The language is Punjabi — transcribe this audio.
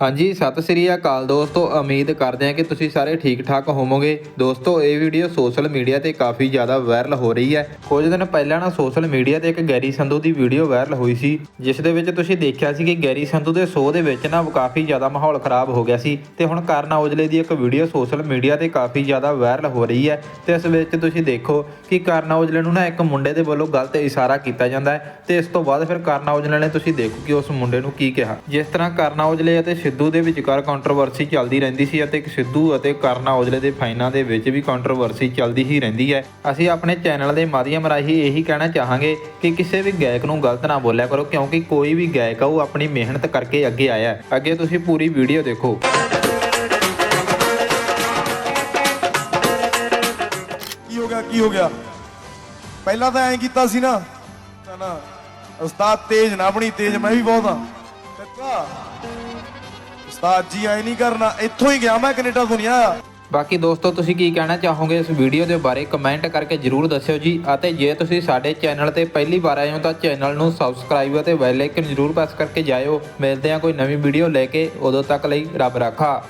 ਹਾਂਜੀ, ਸਤਿ ਸ੍ਰੀ ਅਕਾਲ ਦੋਸਤੋ, ਉਮੀਦ ਕਰਦੇ ਹਾਂ ਕਿ ਤੁਸੀਂ ਸਾਰੇ ਠੀਕ ਠਾਕ ਹੋਵੋਗੇ। ਦੋਸਤੋ, ਇਹ ਵੀਡੀਓ ਸੋਸ਼ਲ ਮੀਡੀਆ ਤੇ ਕਾਫੀ ਜ਼ਿਆਦਾ ਵਾਇਰਲ ਹੋ ਰਹੀ ਹੈ। ਕੁਝ ਦਿਨ ਪਹਿਲਾਂ ਨਾ ਸੋਸ਼ਲ ਮੀਡੀਆ ਤੇ ਇੱਕ ਗੈਰੀ ਸੰਧੂ ਦੀ ਵੀਡੀਓ ਵਾਇਰਲ ਹੋਈ ਸੀ, ਜਿਸ ਦੇ ਵਿੱਚ ਤੁਸੀਂ ਦੇਖਿਆ ਸੀ ਕਿ ਗੈਰੀ ਸੰਧੂ ਦੇ ਸ਼ੋਅ ਦੇ ਵਿੱਚ ਨਾ ਕਾਫੀ ਜ਼ਿਆਦਾ ਮਾਹੌਲ ਖਰਾਬ ਹੋ ਗਿਆ ਸੀ ਤੇ ਹੁਣ ਕਰਨ ਔਜਲੇ ਦੀ ਇੱਕ ਵੀਡੀਓ ਸੋਸ਼ਲ ਮੀਡੀਆ ਤੇ ਕਾਫੀ ਜ਼ਿਆਦਾ ਵਾਇਰਲ ਹੋ ਰਹੀ ਹੈ। ਤੇ ਇਸ ਵਿੱਚ ਤੁਸੀਂ ਦੇਖੋ ਕਿ ਕਰਨ ਔਜਲੇ ਨੂੰ ਨਾ ਇੱਕ ਮੁੰਡੇ ਦੇ ਵੱਲੋਂ ਗਲਤ ਇਸ਼ਾਰਾ ਕੀਤਾ ਜਾਂਦਾ ਹੈ ਤੇ ਇਸ ਤੋਂ ਬਾਅਦ ਫਿਰ ਕਰਨ ਔਜਲੇ ਨੇ ਤੁਸੀਂ ਦੇਖੋ ਕਿ ਉਸ ਮੁੰਡੇ ਨੂੰ ਕੀ ਕਿਹਾ। ਜਿਸ ਤਰ੍ਹਾਂ ਕਰਨ ਔਜਲੇ ਅਤੇ ਸਿੱਧੂ ਦੇ ਵਿਚਕਾਰ ਕੰਟਰੋਵਰਸੀ ਚੱਲਦੀ ਰਹਿੰਦੀ ਸੀ ਅਤੇ ਸਿੱਧੂ ਅਤੇ ਕਰਨ ਔਜਲੇ ਦੇ ਫਾਈਨਾਂ ਦੇ ਵਿੱਚ ਵੀ ਕੰਟਰੋਵਰਸੀ ਚੱਲਦੀ ਹੀ ਰਹਿੰਦੀ ਹੈ। ਅਸੀਂ ਆਪਣੇ ਚੈਨਲ ਦੇ ਮਾਧਿਅਮ ਰਾਹੀਂ ਇਹੀ ਕਹਿਣਾ ਚਾਹਾਂਗੇ ਕਿ ਕਿਸੇ ਵੀ ਗਾਇਕ ਨੂੰ ਗਲਤ ਨਾ ਬੋਲਿਆ ਕਰੋ, ਕਿਉਂਕਿ ਕੋਈ ਵੀ ਗਾਇਕ ਆ, ਉਹ ਆਪਣੀ ਮਿਹਨਤ ਕਰਕੇ ਅੱਗੇ ਆਇਆ ਅੱਗੇ ਤੁਸੀਂ ਪੂਰੀ ਵੀਡੀਓ ਦੇਖੋ। ਕੀ ਹੋ ਗਿਆ, ਕੀ ਹੋ ਗਿਆ? ਪਹਿਲਾਂ ਤਾਂ ਐਂ ਕੀਤਾ ਸੀ ਨਾ ਨਾ ਉਸਤਾਦ ਤੇਜ ਨਾ ਬਣੀ, ਤੇਜ ਮੈਂ ਵੀ ਬਹੁਤ ਆ ਕੱਕਾ ਉਸਤਾਦ ਜੀ ਐ ਨਹੀਂ ਕਰਨਾ। ਇੱਥੋਂ ਹੀ ਗਿਆ ਮੈਂ ਕੈਨੇਡਾ ਤੋਂ ਬਾਕੀ ਦੋਸਤੋ, ਤੁਸੀਂ ਕੀ ਕਹਿਣਾ ਚਾਹੋਗੇ ਇਸ ਵੀਡੀਓ ਦੇ ਬਾਰੇ? ਕਮੈਂਟ ਕਰਕੇ ਜਰੂਰ ਦੱਸਿਓ ਜੀ। ਅਤੇ ਜੇ ਤੁਸੀਂ ਸਾਡੇ ਚੈਨਲ ਤੇ ਪਹਿਲੀ ਵਾਰ ਆਏ ਹੋ, ਤਾਂ ਚੈਨਲ ਨੂੰ ਸਬਸਕ੍ਰਾਈਬ ਅਤੇ ਬੈਲ ਆਈਕਨ ਜਰੂਰ ਪ੍ਰੈਸ ਕਰਕੇ ਜਾਇਓ। ਮਿਲਦੇ ਹਾਂ ਕੋਈ ਨਵੀਂ ਵੀਡੀਓ ਲੈ ਕੇ। ਉਦੋਂ ਤੱਕ ਲਈ ਰੱਬ ਰਾਖਾ।